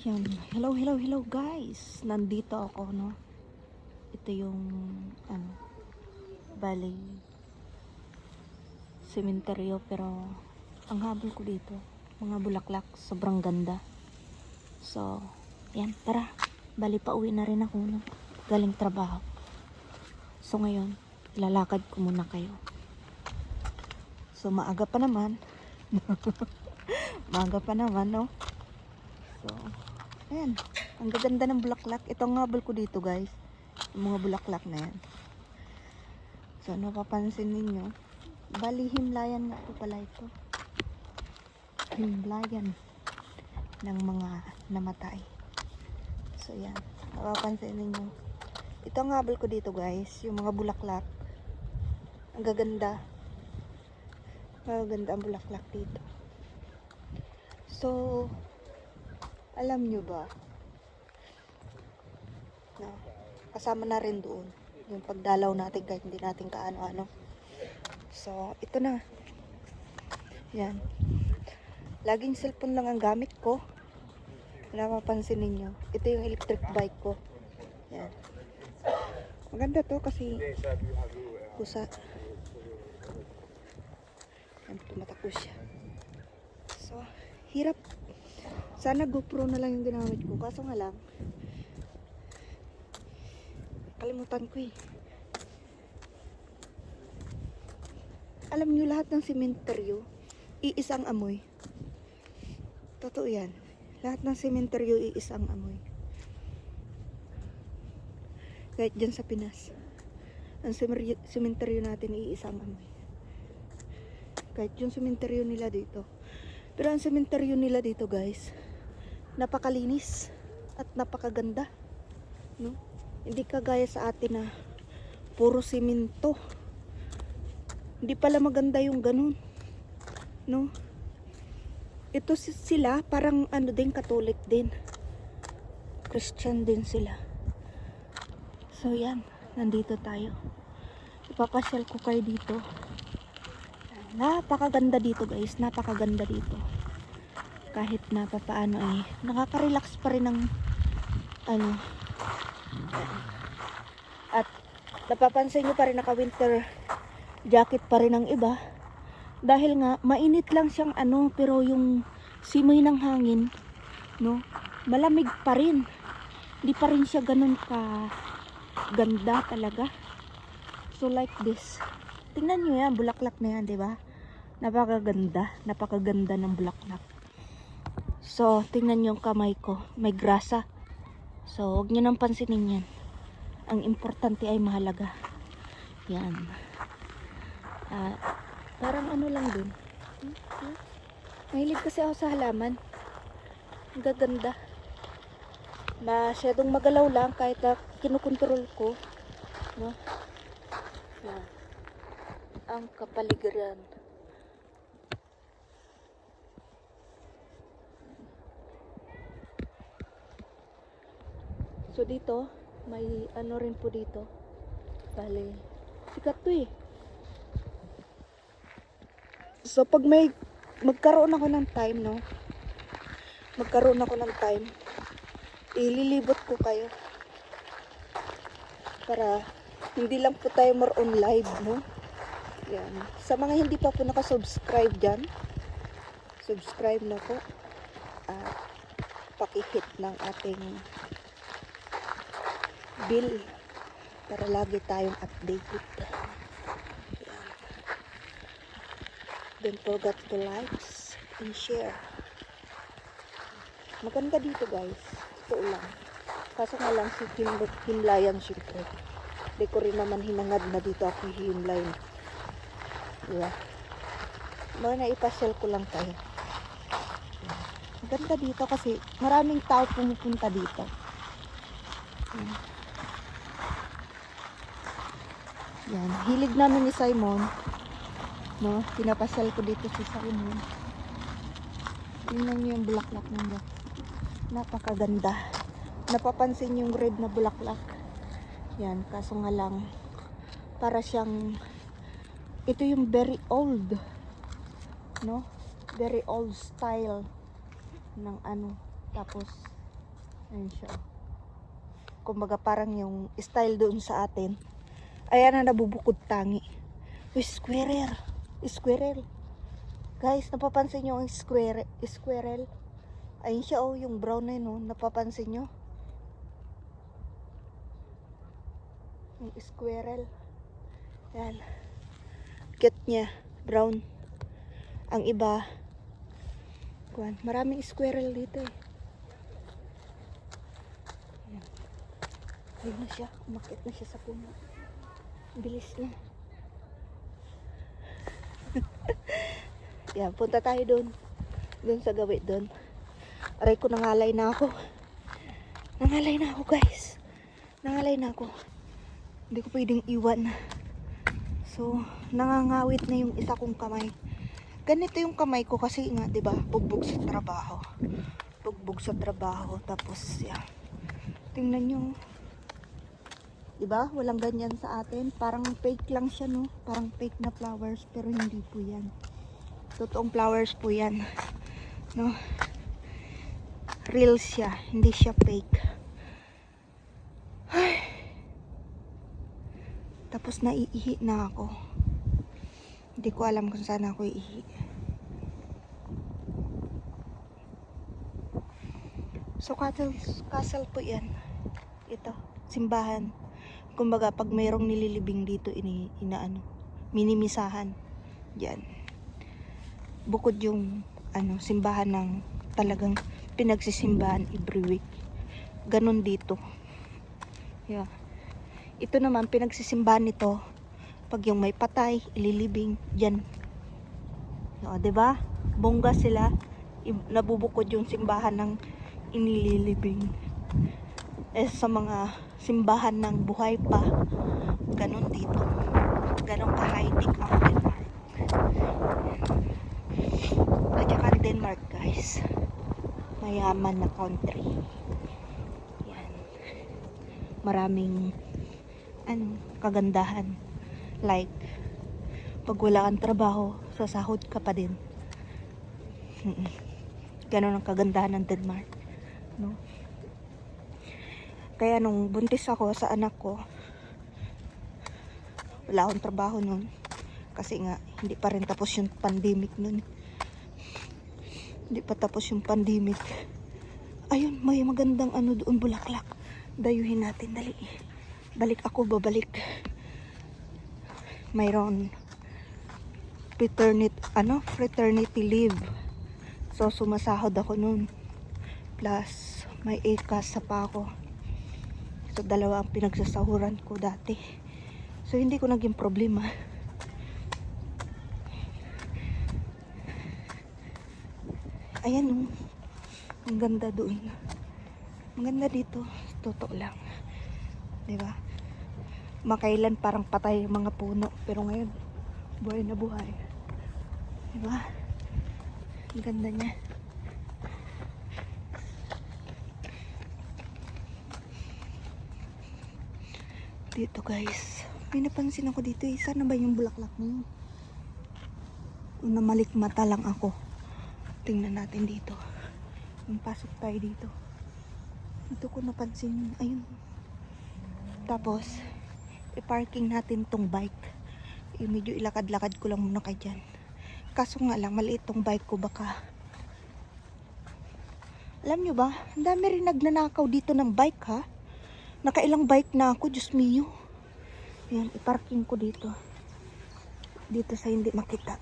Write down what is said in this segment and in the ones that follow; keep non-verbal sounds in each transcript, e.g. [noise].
Yan. Hello, hello, hello guys. Nandito ako, no. Ito yung, ano, bali, sementeryo, pero ang habol ko dito, mga bulaklak, sobrang ganda. So, yan, tara. Bali, pa uwi na rin ako, no. Galing trabaho. So, ngayon, lalakad ko muna kayo. So, maaga pa naman. [laughs] maaga pa naman, no. So, ayan. Ang gaganda ng bulaklak. Ito ang habol ko dito, guys. Yung mga bulaklak na yan. So, napapansin ninyo. Bali, himlayan nga po pala ito. Himlayan ng mga namatay. So, yan. Napapansin ninyo. Ito ang habol ko dito, guys. Yung mga bulaklak. Ang gaganda. Ang gaganda ang bulaklak dito. So, alam nyo ba? Na, kasama na rin doon. Yung pagdalaw natin kahit hindi natin kaano-ano. So, ito na. Yan. Laging cellphone lang ang gamit ko. Wala mapansin ninyo. Ito yung electric bike ko. Yan. Maganda to kasi kusa. Yan, tumatakbo siya. So, hirap. Sana GoPro na lang yung ginamit ko. Kaso nga lang, kalimutan ko eh. Alam nyo lahat ng sementeryo, iisang amoy. Totoo yan. Lahat ng sementeryo, iisang amoy. Kahit dyan sa Pinas. Ang sementeryo natin, iisang amoy. Kahit yung sementeryo nila dito. Pero ang sementeryo nila dito, guys, napakalinis at napakaganda. No? Hindi kagaya sa atin na puro simento. Hindi pala maganda yung ganun. No? Ito si- sila, parang ano din, katolik din. Christian din sila. So yan, nandito tayo. Ipapasyal ko kayo dito. Napakaganda dito guys, napakaganda dito. Kahit na papaano eh, nakaka-relax pa rin ng ano. At napapansin nyo pa rin naka-winter jacket pa rin ang iba. Dahil nga, mainit lang siyang ano, pero yung simoy ng hangin, no, malamig pa rin. Hindi pa rin siya ganun ka ganda talaga. So like this. Tingnan nyo yan, bulaklak na yan, ba? Napakaganda, napakaganda ng bulaklak. So, tingnan yung kamay ko, may grasa. So, huwag nyo nang pansinin yan. Ang importante ay mahalaga. Yan. Ah, parang ano lang? Hmm? Mahilig kasi ako sa halaman. Ang gaganda. Masyadong magalaw lang kahit na kinukontrol ko. No? Yan. Ang kapaligiran. So dito, may ano rin po dito. Bale, sikat to eh. So pag may magkaroon ako ng time, no? Magkaroon ako ng time, ililibot ko kayo. Para hindi lang po tayo more on live, no? Yan. Sa mga hindi pa po nakasubscribe dyan, subscribe na po. At pakihit ng ating bill para lagi tayong updated. Yan. Don't forget to likes and share. Maganda dito guys. Totoo lang. Kaso nga lang si Him Himlayan syempre. Hindi ko rin naman hinangad na dito ako himlay. Diba? Mga naipasyal ko lang tayo. Maganda dito kasi maraming tao pumupunta dito. Yan. Yan. Hilig namin ni Simon. No? Pinapasyal ko dito si Simon. Tingnan niyo yung bulaklak niya. Napakaganda. Napapansin yung red na bulaklak. Yan. Kaso nga lang, para siyang, ito yung very old. No? Very old style ng ano. Tapos, Ayun siya. Kumbaga parang yung style doon sa atin. Ayan na nabubukod tangi. Uy, squirrel. Squirrel. Guys, napapansin nyo ang squirrel? Squirrel? Ayun siya oh, yung brown na yun oh. Napapansin nyo? Yung squirrel. Yan. Cute niya. Brown. Ang iba, kuan, maraming squirrel dito eh. Ayun na siya. Umakit na siya sa puno. Bilis niya. [laughs] Yan, punta tayo doon. Doon sa gawi doon. Aray ko, nangalay na ako. Nangalay na ako, guys. Nangalay na ako. Hindi ko pwedeng iwan. So, nangangawit na yung isa kong kamay. Ganito yung kamay ko kasi nga, 'di ba? Bugbog sa trabaho. Bugbog sa trabaho tapos yan. Tingnan niyo. 'Di ba? Walang ganyan sa atin. Parang fake lang siya, no? Parang fake na flowers pero hindi po 'yan. Totoong flowers po 'yan. No? Real siya, hindi siya fake. Ay. Tapos naiihi na ako. Hindi ko alam kung saan ako iihi. So, castle, castle po yan. Ito, simbahan. Kumbaga, pag mayroong nililibing dito, ini, inaano, minimisahan. Yan. Bukod yung, ano, simbahan ng talagang pinagsisimbahan every week. Ganon dito. Yeah. Ito naman, pinagsisimbahan nito, pag yung may patay, ililibing, dyan. O, 'di ba? Bongga sila, nabubukod yung simbahan ng inililibing. Eh, sa mga simbahan ng buhay pa, ganon dito. Ganon ka-high-tech ang Denmark. At saka Denmark, guys, mayaman na country. Yan. Maraming ano, kagandahan. Like, pag wala kang trabaho, sasahod ka pa din. Ganon ang kagandahan ng Denmark. No? Kaya nung buntis ako sa anak ko, wala akong trabaho nun. Kasi nga, hindi pa rin tapos yung pandemic nun. Hindi pa tapos yung pandemic. Ayun, may magandang ano doon, bulaklak. Dayuhin natin, dali. Balik ako, babalik mayroon paternity, ano, fraternity leave. So, sumasahod ako nun. Plus, may ACAS sa pa ako. So, dalawa ang pinagsasahuran ko dati. So, hindi ko naging problema. Ayan, oh. Ang ganda doon. Ang ganda dito. Totoo lang. ba? makailan parang patay yung mga puno. Pero ngayon, buhay na buhay. Diba? Ang ganda niya. Dito guys. May napansin ako dito. Eh. Sana ba yung bulaklak na yun? Namalik mata lang ako. Tingnan natin dito. Yung pasok tayo dito. Dito ko napansin. Ayun. Tapos, i-parking natin tong bike. Eh, medyo ilakad-lakad ko lang muna kay dyan. Kaso nga lang, maliit tong bike ko baka. Alam nyo ba, ang dami rin nagnanakaw dito ng bike ha. Nakailang bike na ako, Diyos mio. Yan, i-parking ko dito. Dito sa hindi makita.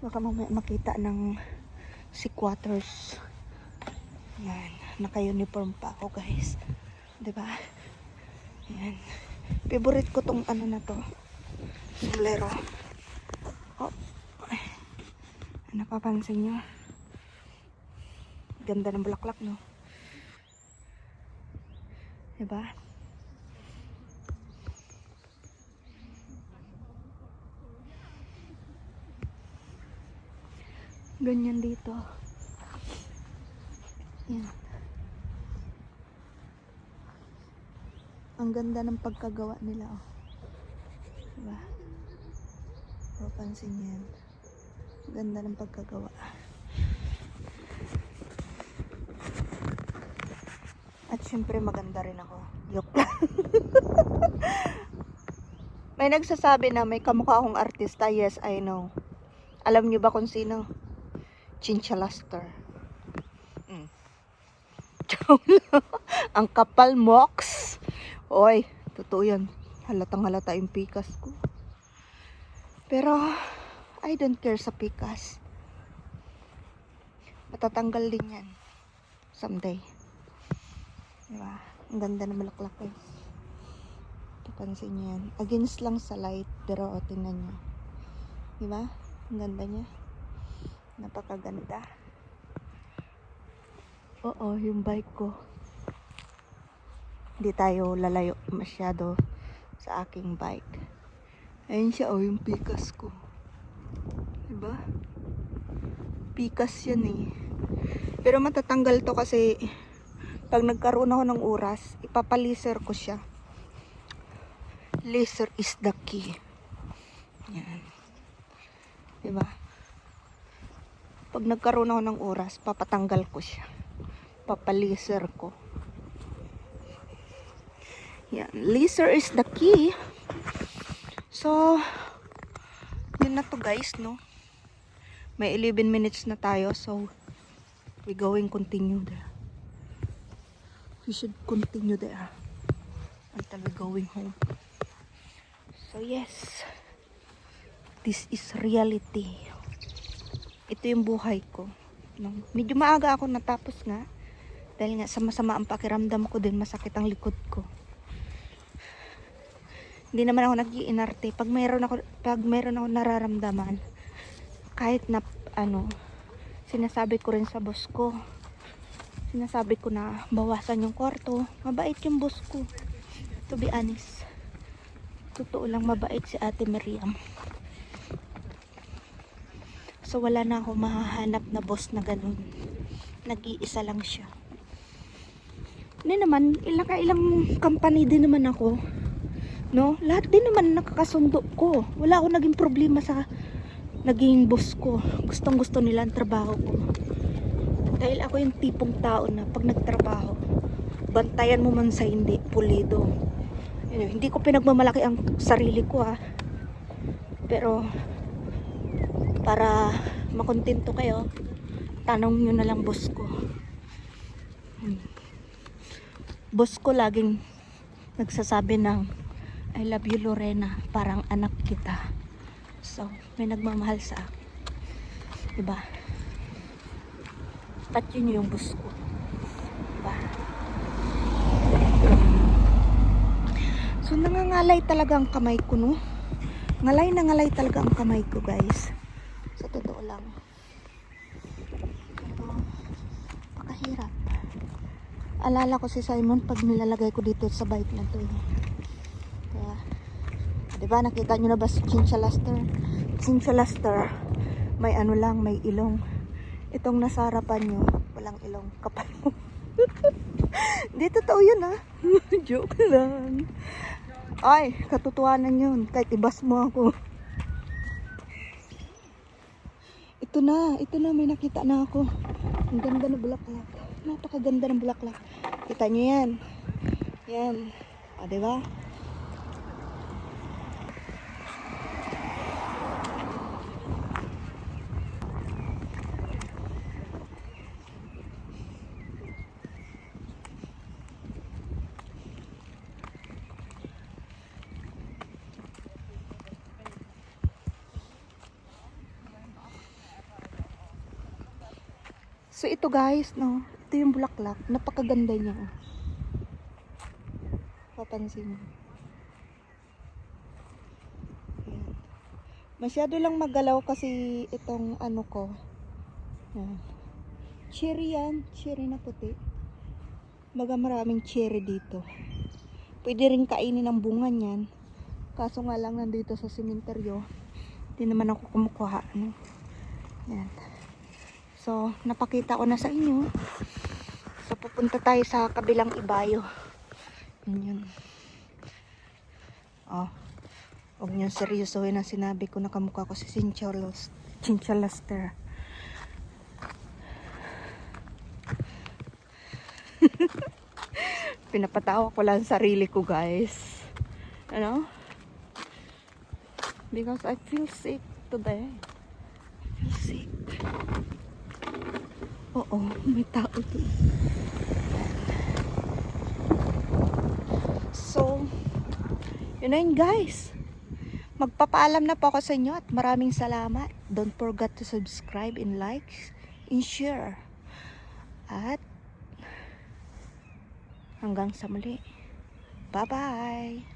Baka mamaya makita ng si quarters. Yan, naka-uniform pa ako guys. 'Di ba? Yan. Favorite ko tong ano na to. Sombrero. Oh. Napapansin nyo? Ganda ng bulaklak, no? Diba? Ganyan dito. Yan. Ang ganda ng pagkagawa nila, oh. Diba? Papansin yan. Ganda ng pagkagawa. At syempre maganda rin ako. Joke [laughs] may nagsasabi na may kamukha akong artista. Yes, I know. Alam niyo ba kung sino? Chinchalaster. Mm. [laughs] Ang kapal mox. Oy, totoo yan. Halatang halata yung pikas ko. Pero, I don't care sa pikas. Matatanggal din yan. Someday. Diba? Ang ganda ng bulaklak guys. Papansin niyo yan. Against lang sa light. Pero o, tingnan niyo. Diba? Ang ganda niya. Napakaganda. Oo, yung bike ko. Hindi tayo lalayo masyado sa aking bike. Ayun siya, oh, yung pikas ko. Diba? Pikas yan eh. Pero matatanggal to kasi pag nagkaroon ako ng oras, ipapalaser ko siya. Laser is the key. Yan. Diba? Pag nagkaroon ako ng oras, papatanggal ko siya. Papalaser ko. Yan. Laser is the key. So, yun na to guys, no? May 11 minutes na tayo, so we going continue there. We should continue there until we going home. So yes, this is reality. Ito yung buhay ko. Medyo maaga ako natapos nga. Dahil nga sama-sama ang pakiramdam ko din, masakit ang likod ko. Hindi naman ako nag-iinarte. Pag mayroon ako, pag mayroon ako nararamdaman, kahit na ano, sinasabi ko rin sa boss ko. Sinasabi ko na bawasan yung kwarto. Mabait yung boss ko. To be honest. Totoo lang mabait si Ate Miriam. So wala na ako mahahanap na boss na ganun. Nag-iisa lang siya. Hindi naman, ilang ilang company din naman ako. No? Lahat din naman nakakasundo ko. Wala ako naging problema sa naging boss ko. Gustong gusto nila ang trabaho ko. Dahil ako yung tipong tao na pag nagtrabaho, bantayan mo man sa hindi, pulido. Yun, hindi ko pinagmamalaki ang sarili ko ha. Pero, para makontento kayo, tanong nyo na lang boss ko. Hmm. Boss ko laging nagsasabi ng I love you Lorena, parang anak kita. So, may nagmamahal sa akin. Diba? At yun yung bus ko. Diba? So, nangangalay talaga ang kamay ko, no? Ngalay na ngalay talaga ang kamay ko, guys. Sa totoo lang. Ito, pakahirap. Alala ko si Simon pag nilalagay ko dito sa bike na to. eh. Kaya, Diba, nakita nyo na ba si Chinchalaster? Chinchalaster, may ano lang, may ilong. Itong nasa harapan nyo, walang ilong. Kapal mo. [laughs] Hindi, totoo yun ha. [laughs] Joke lang. Ay, katotohanan yun. Kahit ibas mo ako. Ito na, ito na, may nakita na ako. Ang ganda ng bulaklak. Napakaganda ng bulaklak. Kita nyo yan. Yan. O, diba? So ito guys, no, ito yung bulaklak. Napakaganda niya. oh. Papansin mo. Ayan. Masyado lang magalaw kasi itong ano ko. Ayan. Cherry yan. Cherry na puti. Baga maraming cherry dito. Pwede rin kainin ang bunga niyan. Kaso nga lang nandito sa simenteryo. Hindi naman ako kumukuha. No? Ayan. So, napakita ko na sa inyo. So, pupunta tayo sa kabilang ibayo. Yun yun. Oh. Huwag niyo seryosohin ang sinabi ko na kamukha ko si Chinchalos, Chinchalaster. [laughs] Pinapatawa ko lang sarili ko, guys. Ano? Because I feel sick today. I feel sick. Oo, may tao doon. So, yun na yun guys. Magpapaalam na po ako sa inyo at maraming salamat. Don't forget to subscribe and like and share. At hanggang sa muli. Bye-bye!